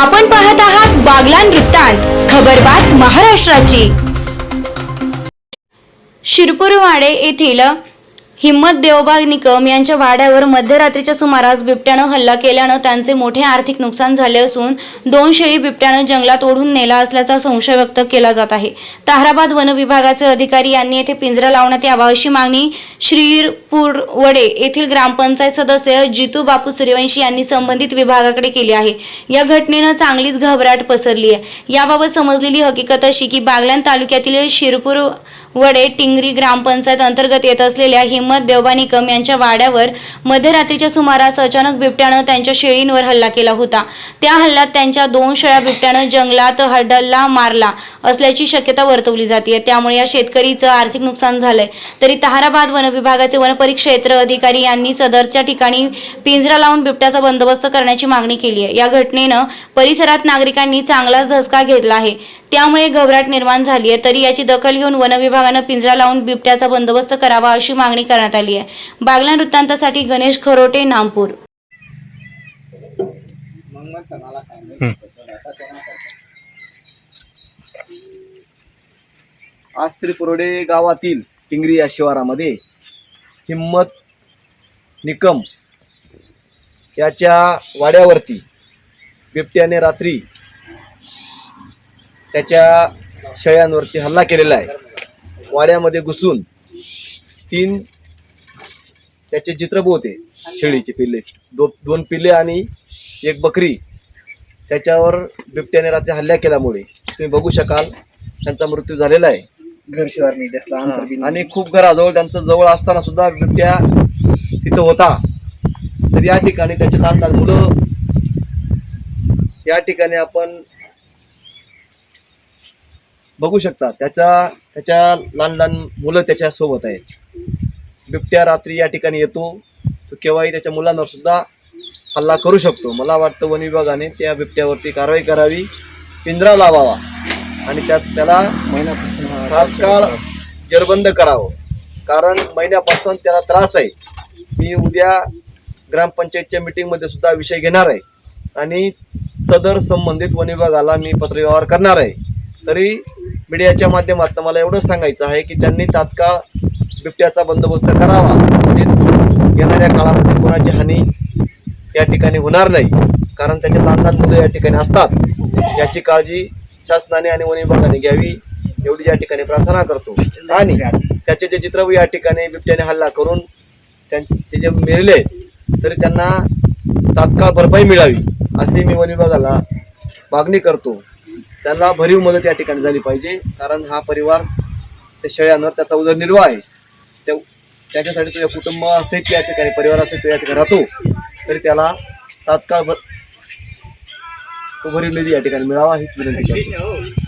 आपण पाहत आहात बागलान वृत्तांत खबरबात महाराष्ट्राची. शिरपूरवाडे येथील हिम्मत देवबाग निकम यांच्या वाड्यावर मध्यरात्रीच्या सुमारास बिबट्यानं हल्ला केल्यानं त्यांचे मोठे आर्थिक नुकसान झाले असून दोन शेळी बिबट्यानं जंगलात ओढून नेला असल्याचा संशय व्यक्त केला जात आहे. ताहराबाद वन विभागाचे अधिकारी यांनी येथे पिंजरा लावण्यात यावा अशी मागणी श्रीरपूरवडे येथील ग्रामपंचायत सदस्य जितू बापू सूर्यवंशी यांनी संबंधित विभागाकडे केली आहे. या घटनेनं चांगलीच घबराट पसरली आहे. याबाबत समजलेली हकीकत अशी की बागलान तालुक्यातील शिरपूर वडे टिंगरी ग्रामपंचायत अंतर्गत येत असलेल्या हिम्मत देवबा निकम यांच्या वाड्यावर मध्यरात्रीच्या सुमारास अचानक बिबट्यानं त्यांच्या शेळींवर हल्ला केला होता. त्या हल्ल्यात त्यांच्या दोन शेळ्या बिबट्यानं जंगलात हडल्ला मारला असल्याची शक्यता वर्तवली जाते त्यामुळे या शेतकरीचं आर्थिक नुकसान झालंय. तरी ताहराबाद वनविभागाचे वनपरिक्षेत्र अधिकारी यांनी सदरच्या ठिकाणी पिंजरा लावून बिबट्याचा बंदोबस्त करण्याची मागणी केली आहे या घटनेनं परिसरात नागरिकांनी चांगलाच धसका घेतला आहे. त्यामुळे घबराट निर्माण झाली आहे. तरी याची दखल घेऊन वनविभागानं पिंजरा लावून बिबट्याचा बंदोबस्त करावा अशी मागणी करण्यात आली आहे. बागला वृत्तांतासाठी गणेश खरोटे नामपूर. आज श्रीपुरोडे गावातील टिंगरी या शिवारामध्ये हिम्मत निकम याच्या वाड्यावरती बिबट्याने रात्री त्याच्या शेळ्यांवरती हल्ला केलेला आहे. वाड्यामध्ये घुसून तीन त्याचे चित्रप होते शेळीचे पिल्ले. दो दोन पिल्ले आणि एक बकरी. त्याच्यावर बिबट्याने रात्री हल्ला केल्यामुळे तुम्ही बघू शकाल त्यांचा मृत्यू झालेला आहे. आणि खूप घराजवळ त्यांचं जवळ असताना सुद्धा बिबट्या तिथं होता. तर या ठिकाणी त्याचे लहान लहान मुलं या ठिकाणी आपण बघू शकता. त्याचा त्याच्या लहान लहान मुलं त्याच्या सोबत आहेत. बिबट्या रात्री या ठिकाणी येतो तो केव्हाही त्याच्या मुलांवर सुद्धा हल्ला करू शकतो. मला वाटतं वन विभागाने त्या बिबट्यावरती कारवाई करावी. पिंजरा लावावा. आणि त्यात त्याला महिन्यापासून तात्काळ जेरबंद करावं. कारण महिन्यापासून त्याला त्रास आहे. मी उद्या ग्रामपंचायतच्या मीटिंगमध्ये सुद्धा विषय घेणार आहे. आणि सदर संबंधित वन विभागाला मी पत्रव्यवहार करणार आहे. तरी मीडियाच्या माध्यमातून मला एवढंच सांगायचं आहे की त्यांनी तात्काळ बिबट्याचा बंदोबस्त करावा म्हणजे येणाऱ्या काळामध्ये कोणाची हानी या ठिकाणी होणार नाही कारण त्याचे लहान लहान मुलं या ठिकाणी असतात. याची काळजी शासनाने आणि वन विभागाने घ्यावी एवढी या ठिकाणी प्रार्थना करतो. आणि त्याचे जे चित्र या ठिकाणी बिबट्याने हल्ला करून त्यांचे जे मेलेले तरी त्यांना तात्काळ भरपाई मिळावी अशी मी वन विभागाला मागणी करतो. त्यांना भरीव मदत या ठिकाणी झाली पाहिजे. कारण हा परिवार त्या शेळ्यांवर त्याचा उदरनिर्वाह आहे. त्या त्याच्यासाठी तुझ्या कुटुंब असेल या ठिकाणी परिवार असेल तो या ठिकाणी राहतो. तरी त्याला तात्काळ भर तो भरीव निधी या ठिकाणी मिळावा हीच विनंती करतो.